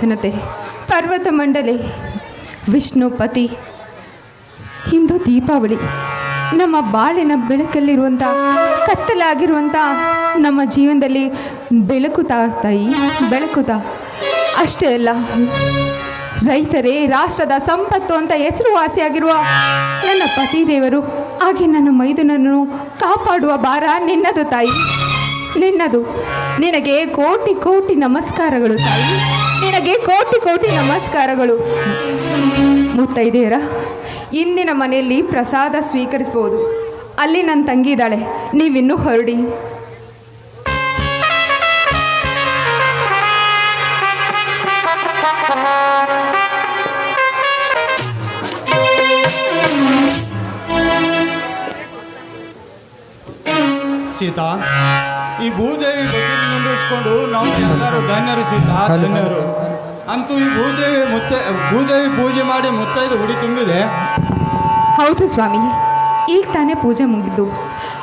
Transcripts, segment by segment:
ಸಮುದ್ರ ಪರ್ವತ ಮಂಡಲಿ ವಿಷ್ಣುಪತಿ ಇಂದು ದೀಪಾವಳಿ, ನಮ್ಮ ಬಾಳಿನ ಬೆಳಕಲ್ಲಿರುವಂಥ ಕತ್ತಲಾಗಿರುವಂಥ ನಮ್ಮ ಜೀವನದಲ್ಲಿ ಬೆಳಕುತ್ತಾ ತಾಯಿ, ಬೆಳಕುತ್ತಾ. ಅಷ್ಟೇ ಅಲ್ಲ, ರೈತರೇ, ರಾಷ್ಟ್ರದ ಸಂಪತ್ತು ಅಂತ ಹೆಸರುವಾಸಿಯಾಗಿರುವ ನನ್ನ ಪತಿದೇವರು, ಹಾಗೆ ನನ್ನ ಮೈದನನ್ನು ಕಾಪಾಡುವ ಭಾರ ನಿನ್ನದು ತಾಯಿ. ನಿನ್ನದು. ನಿನಗೆ ಕೋಟಿ ಕೋಟಿ ನಮಸ್ಕಾರಗಳು ತಾಯಿ. ನಿನಗೆ ಕೋಟಿ ಕೋಟಿ ನಮಸ್ಕಾರಗಳು. ಮುತ್ತೈದೆಯರ, ಇಂದಿನ ಮನೆಯಲ್ಲಿ ಪ್ರಸಾದ ಸ್ವೀಕರಿಸ್ಬೋದು ಅಲ್ಲಿ ನನ್ನ ತಂಗಿ ಇದ್ದಾಳೆ. ನೀವಿನ್ನೂ ಹೊರಡಿ. ಸೀತಾ ಈ ಭೂದೇವಿ ಬದುಕಿನ ಮುಂದುವರಿಸ್ಕೊಂಡು ನಾವು ಎಲ್ಲರೂ ಧನ್ಯರು ಅಂತೂ ಈ ಭೂದೇವಿ ಮುತ್ತ, ಭೂದೇವಿ ಪೂಜೆ ಮಾಡಿ ಮುತ್ತೈದು ಹುಡಿ ತುಂಬಿದೆ. ಹೌದು ಸ್ವಾಮಿ, ಈಗ ತಾನೇ ಪೂಜೆ ಮುಗಿದು.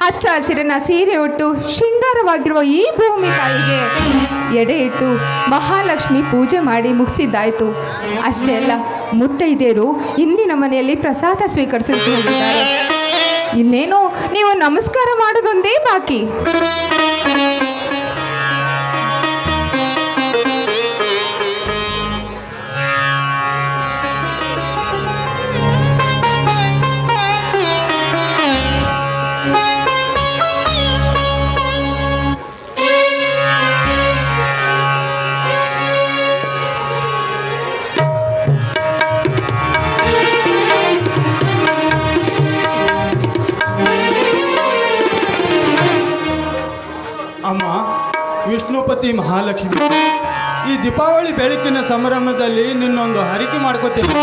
ಹಚ್ಚ ಹಸಿರಿನ ಸೀರೆ ಉಟ್ಟು ಶೃಂಗಾರವಾಗಿರುವ ಈ ಭೂಮಿ ತಾಯಿಗೆ ಎಡೆ ಇಟ್ಟು ಮಹಾಲಕ್ಷ್ಮಿ ಪೂಜೆ ಮಾಡಿ ಮುಗಿಸಿದ್ದಾಯಿತು. ಅಷ್ಟೇ ಅಲ್ಲ, ಮುತ್ತೈದೆಯರು ಇಂದಿನ ಮನೆಯಲ್ಲಿ ಪ್ರಸಾದ ಸ್ವೀಕರಿಸಿದ್ದಾರೆ ಇನ್ನೇನು? ನೀವು ನಮಸ್ಕಾರ ಮಾಡೋದೊಂದೇ ಬಾಕಿ. ಸಂಭ್ರಮದಲ್ಲಿ ನಿನ್ನೊಂದು ಹರಿಕೆ ಮಾಡ್ಕೋತೀನಿ.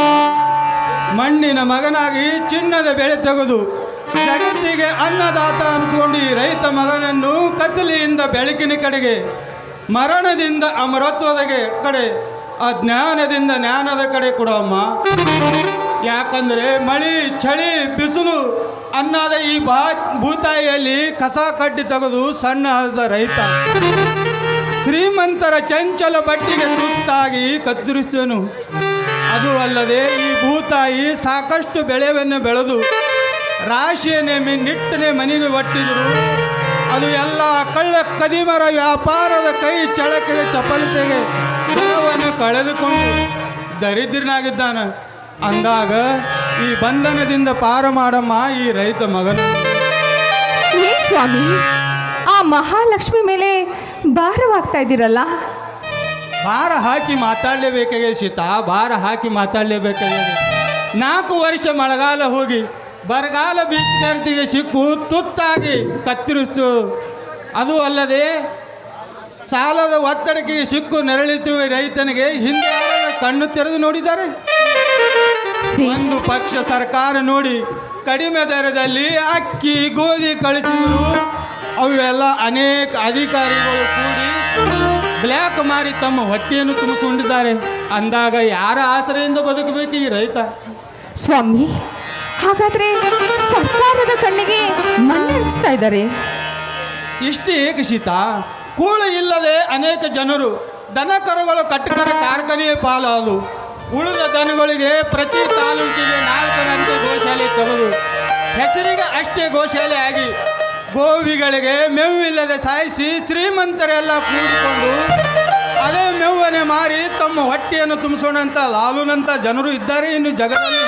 ಮಣ್ಣಿನ ಮಗನಾಗಿ ಚಿನ್ನದ ಬೆಳೆ ತೆಗೆದು ಜಗತ್ತಿಗೆ ಅನ್ನದಾತ ಅನ್ಸ್ಕೊಂಡು ರೈತ ಮಗನನ್ನು ಕತ್ತಲೆಯಿಂದ ಬೆಳಕಿನ ಕಡೆಗೆ, ಮರಣದಿಂದ ಅಮರತ್ವದ ಕಡೆ ಆ ಜ್ಞಾನದಿಂದ ಜ್ಞಾನದ ಕಡೆ ಕೊಡಮ್ಮ ಯಾಕಂದರೆ ಮಳಿ, ಚಳಿ, ಬಿಸಿಲು ಅನ್ನದ ಈ ಬಾ, ಭೂತಾಯಿಯಲ್ಲಿ ಕಸ ಕಡ್ಡಿ ತೆಗೆದು ಸಣ್ಣ ರೈತ. ಶ್ರೀಮಂತರ ಚಂಚಲ ಬಟ್ಟಿಗೆ ತುತ್ತಾಗಿ ಕತ್ತರಿಸಿದನು. ಅದು ಅಲ್ಲದೆ ಈ ಭೂತಾಯಿ ಸಾಕಷ್ಟು ಬೆಳೆವನ್ನು ಬೆಳೆದು ರಾಶಿಯನ್ನೇ ನಿಟ್ಟನೆ ಮನೆಗೆ ಒಟ್ಟಿದ್ರು ಅದು ಎಲ್ಲ ಕಳ್ಳ ಕದಿಮರ ವ್ಯಾಪಾರದ ಕೈ ಚಳಕೆಗೆ ಚಪಲತೆಗೆ ದೇಹವನ್ನು ಕಳೆದುಕೊಂಡು ದರಿದ್ರನಾಗಿದ್ದಾನೆ. ಅಂದಾಗ ಈ ಬಂಧನದಿಂದ ಪಾರ ಮಾಡಮ್ಮ ಈ ರೈತ ಮಗನ. ಸ್ವಾಮಿ, ಆ ಮಹಾಲಕ್ಷ್ಮಿ ಮೇಲೆ ಭಾರವಾಗ್ತಾ ಇದ್ದೀರಲ್ಲ ಭಾರ ಹಾಕಿ ಮಾತಾಡಲೇಬೇಕಾಗಿದೆ ಸೀತಾ, ಭಾರ ಹಾಕಿ ಮಾತಾಡಲೇಬೇಕಾಗಿದೆ ನಾಲ್ಕು ವರ್ಷ ಮಳೆಗಾಲ ಹೋಗಿ, ಬರಗಾಲ ಬಿತ್ತರ್ತಿಗೆ ಸಿಕ್ಕು, ತುತ್ತಾಗಿ ಕತ್ತಿರಿಸ್ತು. ಅದು ಅಲ್ಲದೆ ಸಾಲದ ಒತ್ತಡಕ್ಕೆ ಸಿಕ್ಕು ನೆರಳಿತು ರೈತನಿಗೆ, ಹಿಂದೆ ಕಣ್ಣು ತೆರೆದು ನೋಡಿದ್ದಾರೆ? ಒಂದು ಪಕ್ಷ ಸರ್ಕಾರ ನೋಡಿ ಕಡಿಮೆ ದರದಲ್ಲಿ ಅಕ್ಕಿ, ಗೋಧಿ ಕಳಿಸಿದ್ರು. ಅವೆಲ್ಲ ಅನೇಕ ಅಧಿಕಾರಿಗಳು ಕೂಡಿ ಬ್ಲ್ಯಾಕ್ ಮಾರಿ ತಮ್ಮ ಹೊಟ್ಟೆಯನ್ನು ತುಂಬಿಸಿಕೊಂಡಿದ್ದಾರೆ ಅಂದಾಗ ಯಾರ ಆಸರೆಯಿಂದ ಬದುಕಬೇಕು ಈ ರೈತ? ಸ್ವಾಮಿ ಹಾಗಾದ್ರೆ ಸರ್ಕಾರದ ಕಣ್ಣಿಗೆ ಮಣ್ಣೆರಚ್ತಾ ಇದ್ದಾರೆ. ಇಷ್ಟೇ ಏಕ ಶೀತ ಕೂಳು ಇಲ್ಲದೆ ಅನೇಕ ಜನರು ದನ ಕರುಗಳು ಕಟ್ಟಕರ ಕಾರ್ಖಾನೆಯ ಪಾಲು ಅದು ಉಳಿದ ದನಗಳಿಗೆ ಪ್ರತಿ ತಾಲೂಕಿಗೆ ನಾಲ್ಕರಂತೆ ಗೋಶಾಲೆ ತೆಗೆದು. ಹೆಸರಿಗೆ ಅಷ್ಟೇ ಗೋಶಾಲೆ ಆಗಿ ಗೋವಿಗಳಿಗೆ ಮೇವಿಲ್ಲದೆ ಸಾಯಿಸಿ ಶ್ರೀಮಂತರೆಲ್ಲ ಕೂಡಿಕೊಂಡು ಅದೇ ಮೇವನೆ ಮಾರಿ ತಮ್ಮ ಹೊಟ್ಟೆಯನ್ನು ತುಂಬಿಸೋಣಂತ ಲಾಲುನಂತ ಜನರು ಇದ್ದಾರೆ ಇನ್ನು ಜಗದಲ್ಲಿ.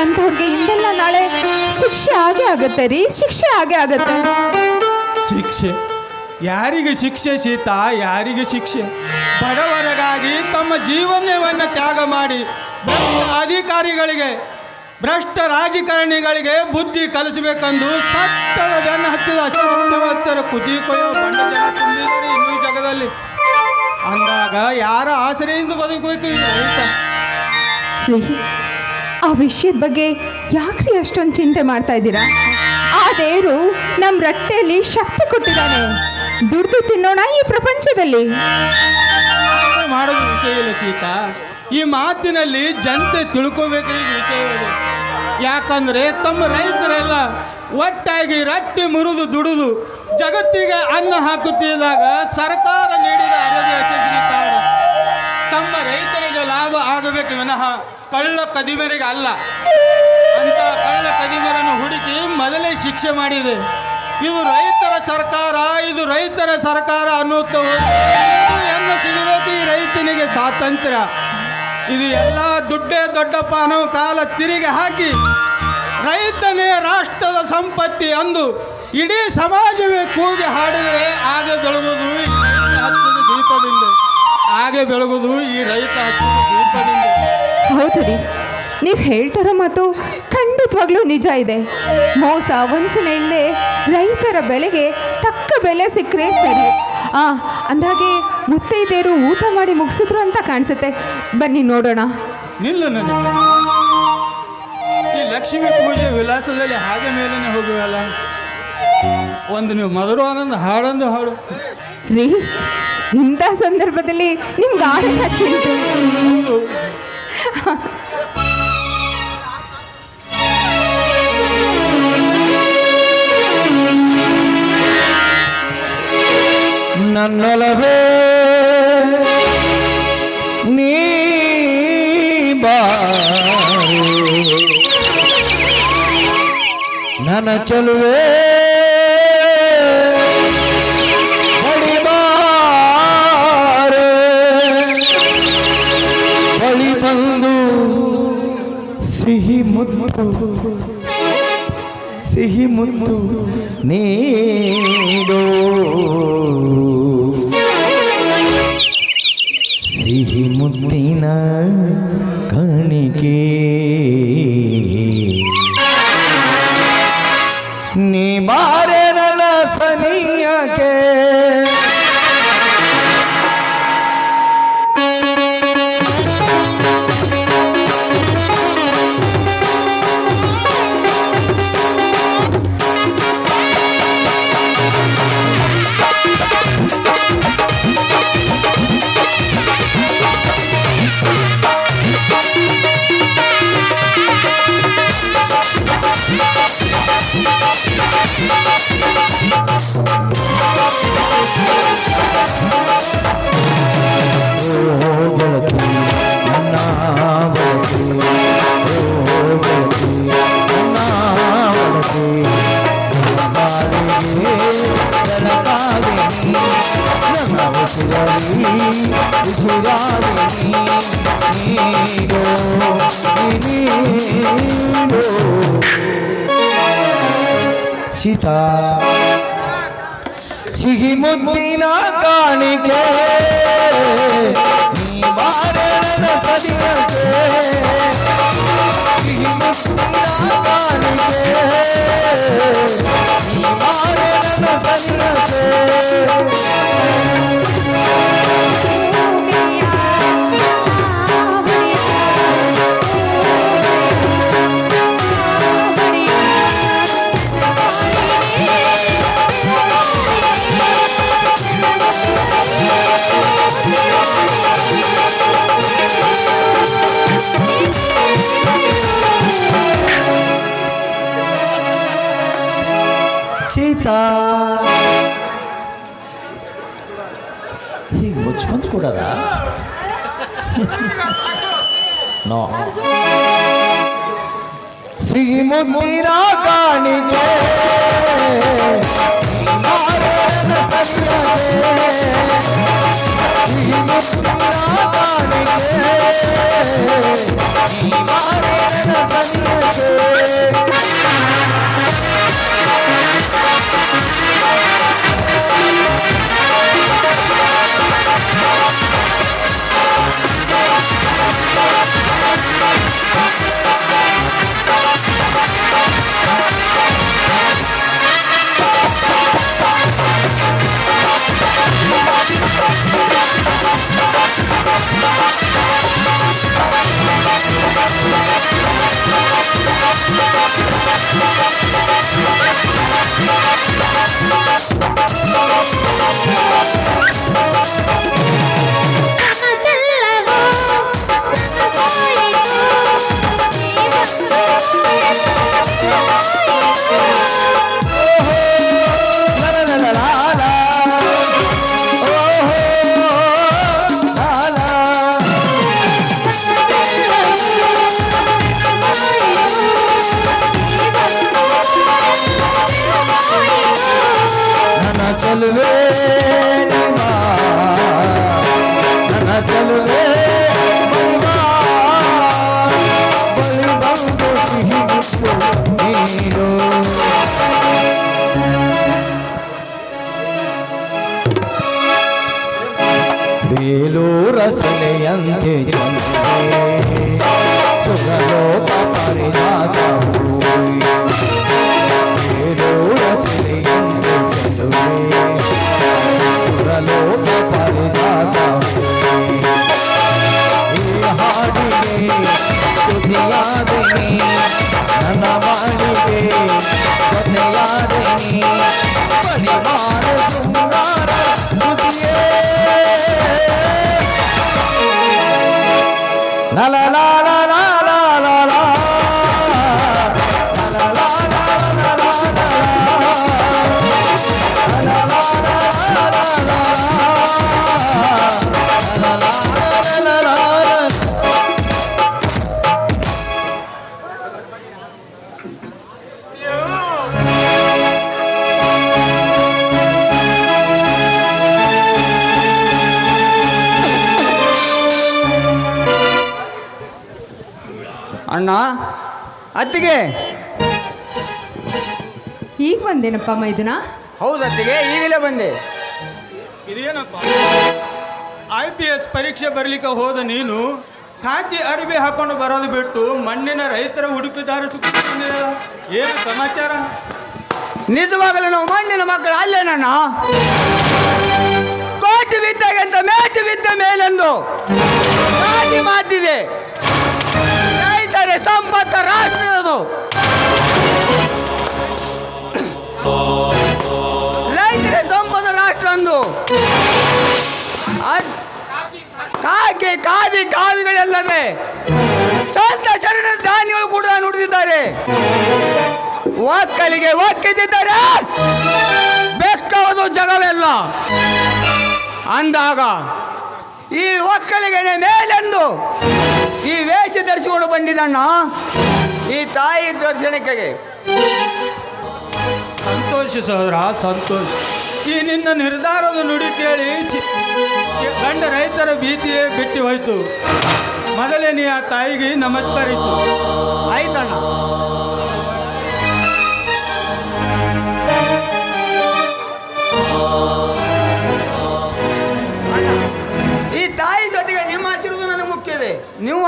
ಅಂತವ್ರಿಗೆ ಇಂದೆಲ್ಲ ನಾಳೆ ಶಿಕ್ಷೆ ಆಗೇ ಆಗುತ್ತೆ ರೀ ಶಿಕ್ಷೆ ಆಗೇ ಆಗುತ್ತೆ. ಶಿಕ್ಷೆ? ಯಾರಿಗೆ ಶಿಕ್ಷೆ ಸೀತಾ? ಯಾರಿಗೆ ಶಿಕ್ಷೆ? ಬಡವರಗಾಗಿ ತಮ್ಮ ಜೀವನವನ್ನು ತ್ಯಾಗ ಮಾಡಿ ಅಧಿಕಾರಿಗಳಿಗೆ ಭ್ರಷ್ಟ ರಾಜಕಾರಣಿಗಳಿಗೆ ಬುದ್ಧಿ ಕಲಿಸಬೇಕೆಂದು ಸತ್ತದ ಬೆನ್ನ ಹತ್ತಿದ ಸತ್ಯವತ್ತರ ಕುದಿ ಕೊಯ್ಯೋ ಬಂಡ ಜನ ಇನ್ನೂ ಈ ಜಗದಲ್ಲಿ. ಅಂದಾಗ ಯಾರ ಆಸರೆಯಿಂದ ರೀ ಆ ವಿಷಯದ ಬಗ್ಗೆ ಯಾಕ್ರಿ ಅಷ್ಟೊಂದು ಚಿಂತೆ ಮಾಡ್ತಾ ಇದ್ದೀರಾ? ಆ ದೇವರು ನಮ್ಮ ರಟ್ಟೆಯಲ್ಲಿ ಶಕ್ತಿ ಕೊಟ್ಟಿದ್ದಾನೆ. ದುಡ್ದು ತಿನ್ನೋಣ ಈ ಪ್ರಪಂಚದಲ್ಲಿ. ಮಾಡೋದು ವಿಷಯ ಇಲ್ಲ ಸೀತಾ. ಈ ಮಾತಿನಲ್ಲಿ ಜನತೆ ತಿಳ್ಕೋಬೇಕಾದ ವಿಷಯ ಯಾಕಂದರೆ ತಮ್ಮ ರೈತರೆಲ್ಲ ಒಟ್ಟಾಗಿ ರಟ್ಟಿ ಮುರಿದು ದುಡಿದು ಜಗತ್ತಿಗೆ ಅನ್ನ ಹಾಕುತ್ತಿದ್ದಾಗ ಸರ್ಕಾರ ನೀಡಿದ ಕಾರಣ. ತಮ್ಮ ರೈತರಿಗೆ ಲಾಭ ಆಗಬೇಕು ವಿನಃ ಕಳ್ಳ ಕದಿಮರಿಗೆ ಅಲ್ಲ. ಅಂತ ಕಳ್ಳ ಕದಿಮರನ್ನು ಹುಡುಕಿ ಮೊದಲೇ ಶಿಕ್ಷೆ ಮಾಡಿದೆ. ಇದು ರೈತರ ಸರ್ಕಾರ, ಇದು ರೈತರ ಸರ್ಕಾರ ಅನ್ನುತ್ತ ಸಿಗಬೇಕು ಈ ರೈತನಿಗೆ ಸ್ವಾತಂತ್ರ್ಯ. ಇದು ಎಲ್ಲ ದುಡ್ಡೇ ದೊಡ್ಡಪ್ಪ ಅನ್ನೋ ಕಾಲ ತಿರುಗಿ ಹಾಕಿ ರೈತನೇ ರಾಷ್ಟ್ರದ ಸಂಪತ್ತಿ ಅಂದು ಇಡೀ ಸಮಾಜವೇ ಕೂಗಿ ಹಾಡಿದರೆ ಆಗ ಬೆಳಗುವುದು ಈ ರೈತ ದೀಪದಿಂದ ಹಾಗೆ ಬೆಳಗುವುದು ಈ ರೈತ ಹಚ್ಚಿದ ದೀಪದಿಂದ ಹೌದು ರೀ ನೀವು ಹೇಳ್ತಾರೋ ಮಾತು ಖಂಡಿತವಾಗ್ಲೂ ನಿಜ ಇದೆ. ಮೋಸ ವಂಚನೆ ಇಲ್ಲದೆ ರೈತರ ಬೆಳೆಗೆ ತಕ್ಕ ಬೆಲೆ ಸಿಕ್ಕರೆ ಸರಿ. ಅಂದಾಗೆ ಮುತ್ತೈದೆಯರು ಊಟ ಮಾಡಿ ಮುಗಿಸಿದ್ರು ಅಂತ ಕಾಣಿಸುತ್ತೆ. ಬನ್ನಿ ನೋಡೋಣ. ನಿಲ್ಲು ನಾನು ಈ ಲಕ್ಷ್ಮಿ ಪೂಜೆ ವಿಲಾಸದಲ್ಲಿ ಹಾಗೆ ಮೇಲೇ ಹೋಗುವಲ್ಲ. ಒಂದು ನೀವು ಮಧುರ ಆನಂದ ಹಾಡಂದು ಹಾಡು. ರೀ ಇಂಥ ಸಂದರ್ಭದಲ್ಲಿ ನಿಮ್ಗೆ ಆಡಕ್ಕೆ ಚಿಂತೆ ನನ್ನೊಲವೇ ನೀ. ನನ್ನ ಚಲುವೆ. ಬಳಿ ಬಂದು ಸಿಹಿ ಮುದ್ದು ಸಿಹಿ ಮುದ್ದು ನೀಡೋ সীতা ನೀಡು ಸೀತಾ ಸಿಹಿ ಮುದ್ದಿನ ಕಾಣಿಕೆ ನೀ ಬಾರೆ ನನ್ನ ಸದಿಯಕ್ಕೆ ಸಿಹಿ ಮುದ್ದಿನ ಕಾಣಿಕೆ ನೀ ಬಾರೆ ನನ್ನ ಸದಿಯಕ್ಕೆ ಸೀತಾ ಹೀಗೆ ಮುಚ್ಕೊಂತ ಕೊಡದ ನೋ ಸಿಹಿ ಮುದ್ದಿನ Oh, ಮುತ್ತು ನೀನು ಬೇಲೂರ ಸೆಲೆಯಂತೆ ಚಂದ್ರೇ ಸುಗಲೋಕ ಪರಿಜಾತ ಬೇಲೂರ ಸೆಲೆಯಂತೆ ಚಂದ್ರೇ ಸುಗಲೋಕ ಪರಿಜಾತ ಈ ಹಾಡಿಗೆ ತುದಿಯಾದೆನಿ ನನ್ನ ಬಾಳಿಗೆ ಜೊತೆಯಾದೆನಿ ಪರಿವಾರ ಶೃಂಗಾರ ತುದಿಯೇ La la la la la la la la La la la la la la la La la la la la la ಅಣ್ಣ? ಅತ್ತಿಗೆ? ಈಗ ಬಂದೇನಪ್ಪ ಮೈದುನ ಹೌದು ಅತ್ತಿಗೆ ಈಗಲೇ ಬಂದೆ. ಇದೇನಪ್ಪ? ಐ ಪಿ ಎಸ್ ಪರೀಕ್ಷೆ ಬರಲಿಕ್ಕೆ ಹೋದ ನೀನು ಖಾಕಿ ಅರಿವೆ ಹಾಕೊಂಡು ಬರೋದು ಬಿಟ್ಟು ಮಣ್ಣಿನ ರೈತರ ಉಡುಪಿದಾರ ಏನು ಸಮಾಚಾರ? ನಿಜವಾಗಲೂ ನಾವು ಮಣ್ಣಿನ ಮಕ್ಕಳು ಅಲ್ಲೇನಣ್ಣ ಕೋಟಿ ಬಿದ್ದಾಗ ಅಂತ ಮೇಟಿ ಬಿದ್ದ ಮೇಲೆಂದು. ಮಾತಿದೆ. ಸಂಪತ್ತ ರಾಷ್ಟ್ರದು ರೈತರ ಸಂಪದ ರಾಷ್ಟ್ರ ಅಂದು. ಕಾಕಿ, ಕಾದಿ, ಕಾವಿಗಳೆಲ್ಲದೆ ಸಂತ ಶರಣ ದಾನಿಗಳು ಕೂಡ ನುಡಿದಿದ್ದಾರೆ ಒಕ್ಕಲಿಗೆ ಒಕ್ಕಿದ್ದಾರೆ ಬೆಕ್ಕವುದು ಜಗವೆಲ್ಲ. ಅಂದಾಗ ಈ ಒಕ್ಕಲಿಗೆ ಮೇಲೆಂದು ಈ ವೇಷ ಧರಿಸಿಕೊಂಡು ಬಂದಿದ್ದಣ್ಣ. ಈ ತಾಯಿ ದರ್ಶನಕ್ಕೆ ಸಂತೋಷ ಸಹೋದರ ಸಂತೋಷ. ಈ ನಿನ್ನ ನಿರ್ಧಾರದ ನುಡಿ ಕೇಳಿ ಗಂಡ ರೈತರ ಭೀತಿಯೇ ಬಿಟ್ಟು ಹೋಯ್ತು. ಮೊದಲೇ ನೀ ಆ ತಾಯಿಗೆ ನಮಸ್ಕರಿಸು. ಆಯ್ತಣ್ಣ.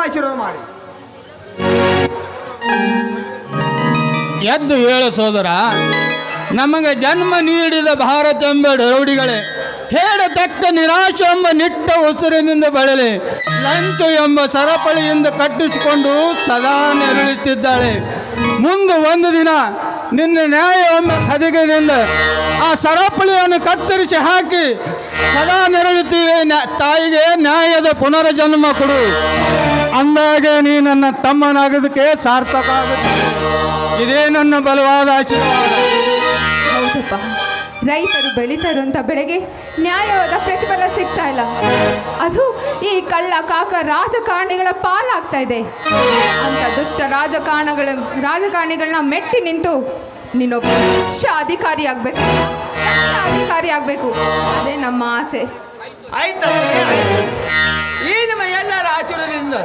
ಆಶೀರ್ವಾದ ಮಾಡಿ. ಎದ್ದು ಹೇಳ ಸೋದರ, ನಮಗೆ ಜನ್ಮ ನೀಡಿದ ಭಾರತ ಎಂಬ ರೌಡಿಗಳೇ, ಹೇಳತಕ್ಕ ನಿರಾಶೆ ಎಂಬ ನಿಟ್ಟ ಉಸಿರಿನಿಂದ ಬಳಲಿ, ಲಂಚ ಎಂಬ ಸರಪಳಿಯಿಂದ ಕಟ್ಟಿಸಿಕೊಂಡು ಸದಾ ನೆರಳುತ್ತಿದ್ದಾಳೆ. ಮುಂದೆ ಒಂದು ದಿನ ನಿನ್ನ ನ್ಯಾಯ ಎಂಬ ಹದಗದಿಂದ ಆ ಸರಪಳಿಯನ್ನು ಕತ್ತರಿಸಿ ಹಾಕಿ ಸದಾ ನೆರಳುತ್ತೀವಿ ತಾಯಿಗೆ ನ್ಯಾಯದ ಪುನರ್ಜನ್ಮ ಕೊಡು. ಅಂದಾಗೆ ನೀ ನನ್ನ ತಮ್ಮನಾಗೋದಕ್ಕೆ ಸಾರ್ಥಕ ಆಗುತ್ತೆ ಇದೇ ನನ್ನ ಬಲವಾದ ಆಶೀರ್ವಾದ. ರೈತರು ಬೆಳೀತಾ ಅಂತ ಬೆಳೆಗೆ ನ್ಯಾಯವಾದ ಪ್ರತಿಫಲ ಸಿಗ್ತಾ ಇಲ್ಲ. ಅದು ಈ ಕಳ್ಳ ಕಾಕ ರಾಜಕಾರಣಿಗಳ ಪಾಲಾಗ್ತಾ ಇದೆ. ಅಂತ ದುಷ್ಟ ರಾಜಕಾರಣಗಳ ರಾಜಕಾರಣಿಗಳನ್ನ ಮೆಟ್ಟಿ ನಿಂತು ನೀನೊಬ್ಬ ಅಧಿಕಾರಿ ಆಗ್ಬೇಕು. ಅಧಿಕಾರಿ ಆಗ್ಬೇಕು. ಅದೇ ನಮ್ಮ ಆಸೆ. ಆಯ್ತಪ್ಪ ಆಯ್ತು. ಈ ಎಲ್ಲರ ಆಶೀರ್ವಾದದಿಂದ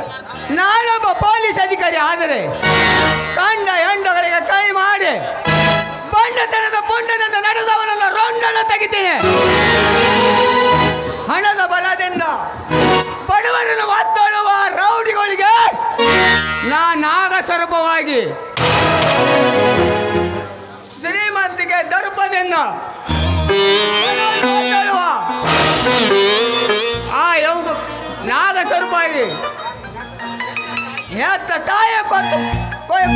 ನಾನೊಬ್ಬ ಪೊಲೀಸ್ ಅಧಿಕಾರಿ ಆದರೆ ಕಂಡ ಹೆಂಡಗಳಿಗೆ ಕೈ ಮಾಡಿ ಬಂಡತನದ ಪುಂಡನನ್ನು ನಡೆದವನನ್ನು ರೊಂಡನ ತೆಗಿತೀನಿ ಹಣದ ಬಲದಿಂದ ಬಡವರನ್ನು ಒತ್ತಳುವ ರೌಡಿಗಳಿಗೆ ನಾ ಸ್ವರೂಪವಾಗಿ ಶ್ರೀಮಂತಿಗೆ ದರ್ಪದಿಂದ ಒತ್ತಳುವ ಆ ಯೌದು ನಾಗ ಸ್ವರೂಪಾಗಿ ಹೆತ್ತ ತಾಯಿ ಕೊತ್ತು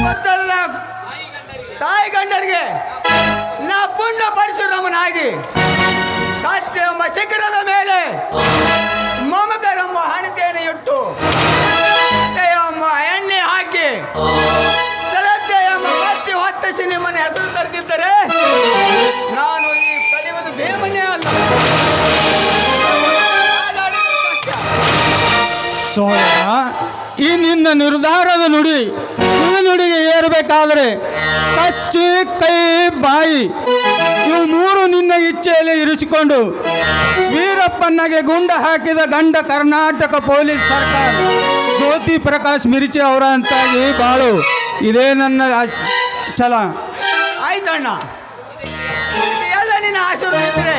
ಕೊತ್ತಲ್ಲ ತಾಯಿ ಗಂಡರಿಗೆ ನಾ ಪುಣ್ಯ ಪರಶುರಾಮನಾಗಿ, ಸತ್ಯ ಎಂಬ ಶಿಖರದ ಮೇಲೆ ಸೋದರ ಈ ನಿನ್ನ ನಿರ್ಧಾರದ ನುಡಿ ನುಡಿಗೆ ಏರಬೇಕಾದರೆ ಕಚ್ಚಿ ಕೈ, ಬಾಯಿ ಇವು ಮೂರು ನಿನ್ನ ಇಚ್ಛೆಯಲ್ಲಿ ಇರಿಸಿಕೊಂಡು ವೀರಪ್ಪನಗೆ ಗುಂಡ ಹಾಕಿದ ಗಂಡ ಕರ್ನಾಟಕ ಪೊಲೀಸ್ ಸರ್ಕಾರ. ಜ್ಯೋತಿ ಪ್ರಕಾಶ್ ಮಿರ್ಚಿ ಅವರ ಅಂತಾಗಿ ಬಾಳು. ಇದೇ ನನ್ನ ಛಲ. ಆಯ್ತಣ್ಣ. ಎಲ್ಲ ನಿನ್ನ ಆಶೀರ್ವಾದ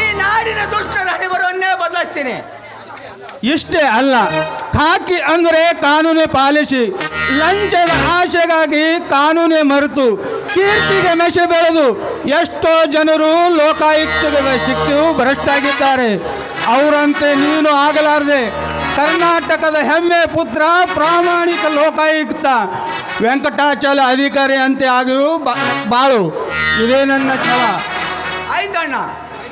ಈ ನಾಡಿನ ದುಷ್ಟರ ಹಣಿಬರವನ್ನೇ ಬದಲಾಯಿಸ್ತೀನಿ. ಇಷ್ಟೇ ಅಲ್ಲ. ಖಾಕಿ ಅಂದರೆ ಕಾನೂನೇ ಪಾಲಿಸಿ. ಲಂಚದ ಆಶೆಗಾಗಿ ಕಾನೂನೇ ಮರೆತು ಕೀರ್ತಿಗೆ ಮೆಸೆ ಬೆಳೆದು ಎಷ್ಟೋ ಜನರು ಲೋಕಾಯುಕ್ತದ ಸಿಕ್ಕು ಭ್ರಷ್ಟಾಗಿದ್ದಾರೆ. ಅವರಂತೆ ನೀನು ಆಗಲಾರದೆ ಕರ್ನಾಟಕದ ಹೆಮ್ಮೆ ಪುತ್ರ, ಪ್ರಾಮಾಣಿಕ ಲೋಕಾಯುಕ್ತ. ವೆಂಕಟಾಚಲ ಅಧಿಕಾರಿ ಅಂತೆ ಆಗಿಯೂ ಬಾಳು. ಇದೇ ನನ್ನ ಛಲ. ಆಯ್ತಣ್ಣ.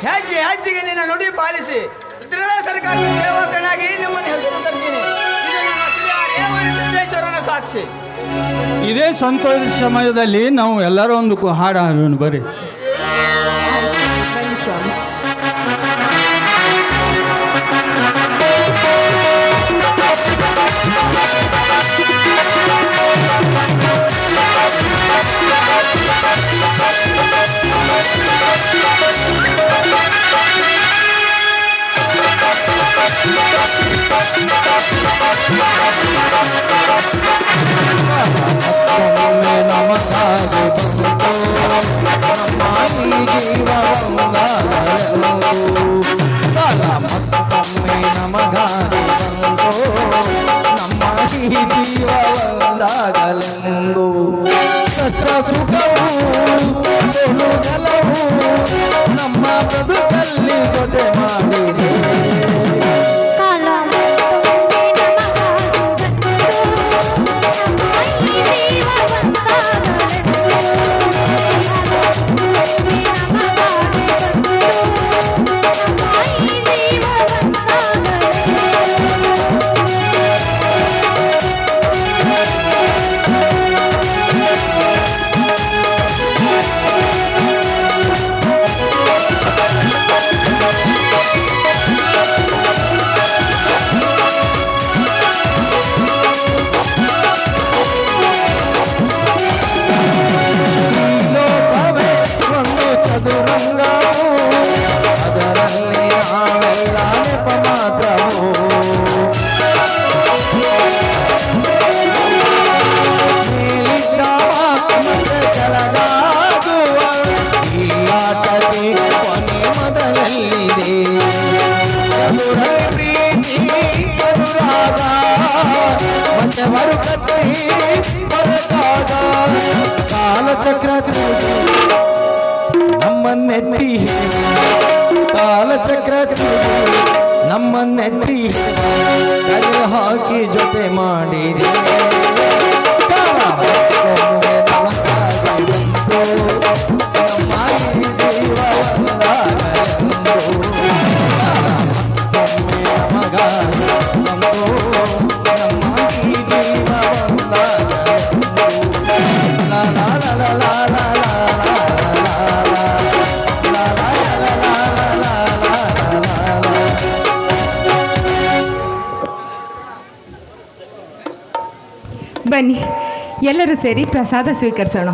ಹೆಜ್ಜೆ, ಹೆಜ್ಜೆಗೆ ನಿನ್ನ ನುಡಿ ಪಾಲಿಸಿ. ದೃಢ ಸರ್ಕಾರದ ಸೇವಕನಾಗಿ ನಿಮ್ಮನ್ನು ಹೆಸರು ತರ್ತೀನಿ ಇದು ನನ್ನ ಶ್ರೀ ರೇವಣ ಸಿದ್ದೇಶ್ವರನ ಸಾಕ್ಷಿ. ಇದೇ ಸಂತೋಷ ಸಮಯದಲ್ಲಿ ನಾವು ಎಲ್ಲರೂ ಒಂದು ಹಾಡ ಹಾಡು ಹಾಡೋಣ ಬರ್ರಿ. ಬನ್ನಿ ಸ್ವಾಮಿ. ಒಮ್ಮೆ ನಮಗಾಗಿ ಬಂತು ನಮ್ಮ ಈ ಜೀವವಂಗಾಗಲೆಂದು ಕಾಲ ಮತ್ತೊಮ್ಮೆ ನಮಗಾಗಿ ಬಂತು ನಮ್ಮ ಈ ಜೀವವಂದಾಗಲೆಂದು ಕಷ್ಟ ಕಾಲಚಕ್ರತಿ ನಮ್ಮನ್ನೆತ್ತಿ ಕಾಲಚಕ್ರತಿ ನಮ್ಮನ್ನೆತ್ತಿ ಕರೆ ಹಾಕಿ ಜೊತೆ ಮಾಡಿದೆ. ಬನ್ನಿ. ಎಲ್ಲರೂ ಸೇರಿ ಪ್ರಸಾದ ಸ್ವೀಕರಿಸೋಣ.